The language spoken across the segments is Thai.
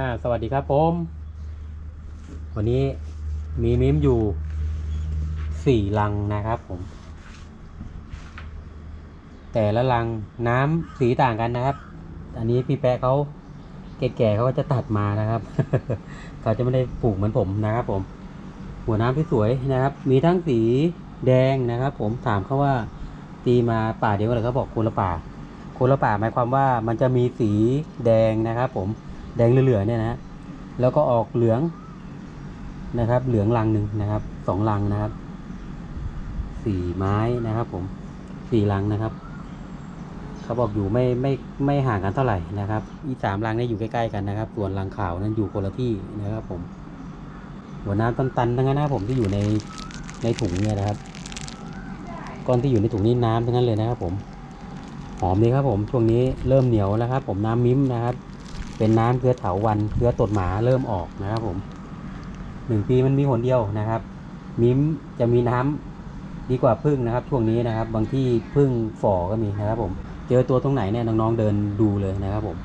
อ่าสวัสดีครับผม วันนี้มีมิมอยู่สี่ลังนะครับผม แต่ละลังน้ำสีต่างกันนะครับ อันนี้พี่แปะเขาแก่ๆเขาก็จะตัดมานะครับ เขาจะไม่ได้ปลูกเหมือนผมนะครับ ผม หัวน้ำที่สวยนะครับ มีทั้งสีแดงนะครับ ผมถามเขาว่าตีมาป่าเดียวกันเหรือเขาบอกคนละป่าคนละป่าหมายความว่ามันจะมีสีแดงนะครับ ผม แดงเหลือๆเนี่ยนะฮะแล้วก็ออกเหลืองนะครับ เหลืองลังหนึ่งนะครับสองลังนะครับสี่ไม้นะครับ ผมสี่ลังนะครับ เขาบอกอยู่ไม่ไม่ไม่ห่างกันเท่าไหร่นะครับ อีสามรังเนี่ยอยู่ใกล้ๆกันนะครับ ส่วนรังขาวนั้นอยู่คนละที่นะครับ ผม หัวน้ำตันๆทั้งนั้นนะครับผมที่อยู่ในในถุงเนี่ยนะครับก้อนที่อยู่ในถุงนี้น้ำทั้งนั้นเลยนะครับ ผม หอมดีครับ ผมช่วงนี้เริ่มเหนียวแล้วครับ ผมน้ำมิ้มนะครับ เป็นน้ำเกลือเถาวันเกลือตดหมาเริ่มออกนะครับผมหนึ่งปีมันมีหนเดียวนะครับ มิ้มจะมีน้ำดีกว่าพึ่งนะครับ ช่วงนี้นะครับ บางที่พึ่งฝ่อก็มีนะครับผม เจอตัวตรงไหนเนี่ยน้องๆเดินดูเลยนะครับผม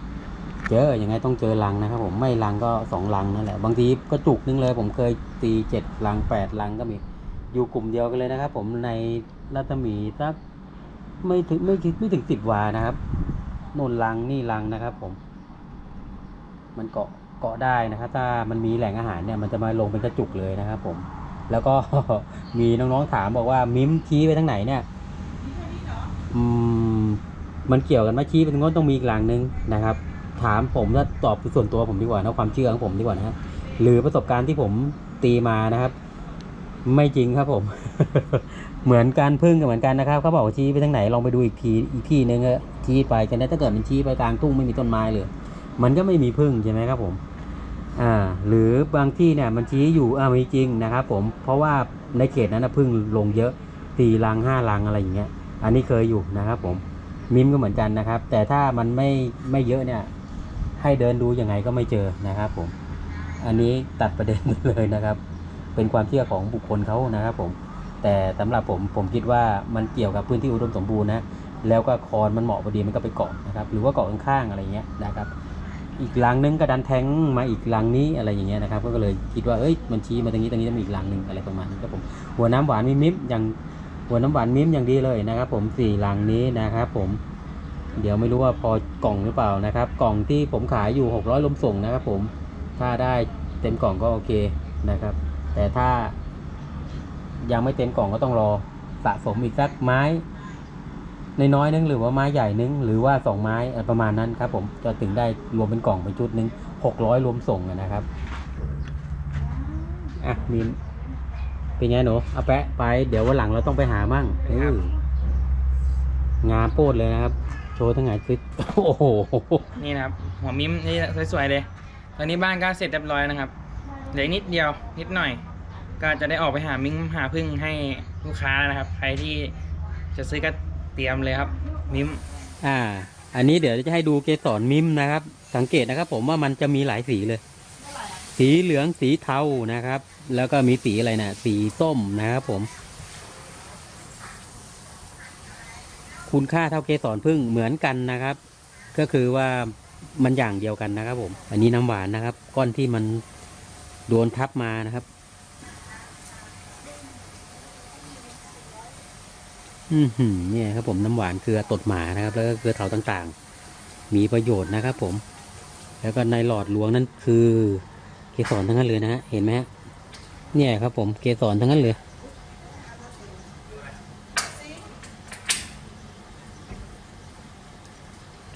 เจอยังไงต้องเจอรังนะครับ ผมไม่รังก็สองรังนั่นแหละ บางทีก็จุกนึงเลย ผมเคยตีเจ็ดรังแปดรังก็มี อยู่กลุ่มเดียวกันเลยนะครับ ผมในรัตมีสักไม่ถึงไม่ถึงไม่ถึงสิบวานะครับโน่นรังนี่รังนะครับ ผม มันเกาะเกาะได้นะครับ ถ้ามันมีแหล่งอาหารเนี่ยมันจะมาลงเป็นกระจุกเลยนะครับ ผม แล้วก็มีน้องๆถามบอกว่ามิ้มชี้ไปทางไหนเนี่ยอืมมันเกี่ยวกันไหมชี้ไปตรงโน้นต้องมีอีกหลังนึงนะครับ ถามผมถ้าตอบส่วนตัวผมดีกว่านะความเชื่อของผมดีกว่านะฮะหรือประสบการณ์ที่ผมตีมานะครับ ไม่จริงครับผม เหมือนการพึ่งก็เหมือนกันนะครับเขาบอกชี้ไปทางไหนลองไปดูอีกทีอีกที่นึงอะชี้ไปกันได้ถ้าเกิดมันชี้ไปกลางทุ่งไม่มีต้นไม้เลย มันก็ไม่มีพึ่งใช่ไหมครับผมอ่าหรือบางที่เนี่ยมันชี้อยู่อ่ามีจริงนะครับผมเพราะว่าในเขตนั้นนะพึ่งลงเยอะสี่ลังห้าลังอะไรอย่างเงี้ย อันนี้เคยอยู่นะครับผมมิมก็เหมือนกันนะครับ แต่ถ้ามันไม่ไม่เยอะเนี่ย ให้เดินดูยังไงก็ไม่เจอนะครับผม อันนี้ตัดประเด็นเลยนะครับ เป็นความเชื่อของบุคคลเขานะครับผม แต่สำหรับผมผมคิดว่ามันเกี่ยวกับพื้นที่อุดมสมบูรณ์นะแล้วก็คอนมันเหมาะพอดีมันก็ไปเกาะนะครับ หรือว่าเกาะข้างๆอะไรเงี้ยนะครับ อีกหลังนึงก็ดันแทงมาอีกหลังนี้อะไรอย่างเงี้ยนะครับ ก็เลยคิดว่าเอ้ยมันชี้มาตรงนี้ตรงนี้ต้องมีอีกหลังนึงอะไรประมาณนี้ครับผมหัวน้ำหวานมีมิมอย่างหัวน้ำหวานมิมอย่างดีเลยนะครับ ผมสี่หลังนี้นะครับ ผม เดี๋ยวไม่รู้ว่าพอกล่องหรือเปล่านะครับ กล่องที่ผมขายอยู่หกร้อยลมส่งนะครับ ผมถ้าได้เต็มกล่องก็โอเคนะครับ แต่ถ้ายังไม่เต็มกล่องก็ต้องรอสะสมอีกสักไม้ น้อยๆนึงหรือว่าไม้ใหญ่นึงหรือว่าสองไม้เอ่อประมาณนั้นครับ ผมจะถึงได้รวมเป็นกล่องเป็นชุดนึงหกร้อยรวมส่งอะนะครับอะมีนเป็นไงหนูเอาแปะไปเดี๋ยววันหลังเราต้องไปหามั่งเอองามโปดเลยนะครับ โชว์ทั้งไงซิโอ้โหนี่นะครับหัวมิ้มนี่สวยๆเลย ตอนนี้บ้านก็เสร็จเรียบร้อยนะครับเหลืออกนิดเดียวนิดหน่อย ก็จะได้ออกไปหามิ้มหาพึ่งให้ลูกค้านะครับ ใครที่จะซื้อก็ เตรียมเลยครับ มิมอ่า อันนี้เดี๋ยวจะให้ดูเกสรมิมนะครับ สังเกตนะครับ ผมว่ามันจะมีหลายสีเลย สีเหลืองสีเทานะครับ แล้วก็มีสีอะไรนะสีส้มนะครับผม คุณค่าเท่าเกสรพึ่งเหมือนกันนะครับ ก็คือว่ามันอย่างเดียวกันนะครับ ผม อันนี้น้ำหวานนะครับ ก้อนที่มันโดนทับมานะครับ อือหือเนี่ยครับผมน้ำหวานเกลือตดหมานะครับ แล้วก็เกลือเถาต่างๆ มีประโยชน์นะครับ ผม แล้วก็ในหลอดหลวงนั่นคือเกสรทั้งนั้นเลยนะฮะเห็นไหมฮะเนี่ยครับผมเกสรทั้งนั้นเลย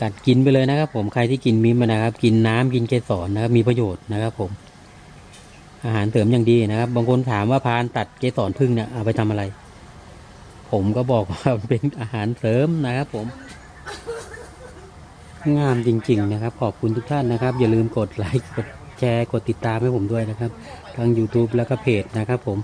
กัดกินไปเลยนะครับ ผมใครที่กินมิมนะครับ กินน้ำกินเกสรนะครับ มีประโยชน์นะครับ ผม อาหารเสริมอย่างดีนะครับ บางคนถามว่าพานตัดเกสรพึ่งเนี่ยเอาไปทำอะไร ผมก็บอกว่าเป็นอาหารเสริมนะครับผม งามจริง ๆ นะครับ ขอบคุณทุกท่านนะครับ อย่าลืมกดไลค์กดแชร์กดติดตามให้ผมด้วยนะครับ ทาง YouTube แล้วก็เพจนะครับผม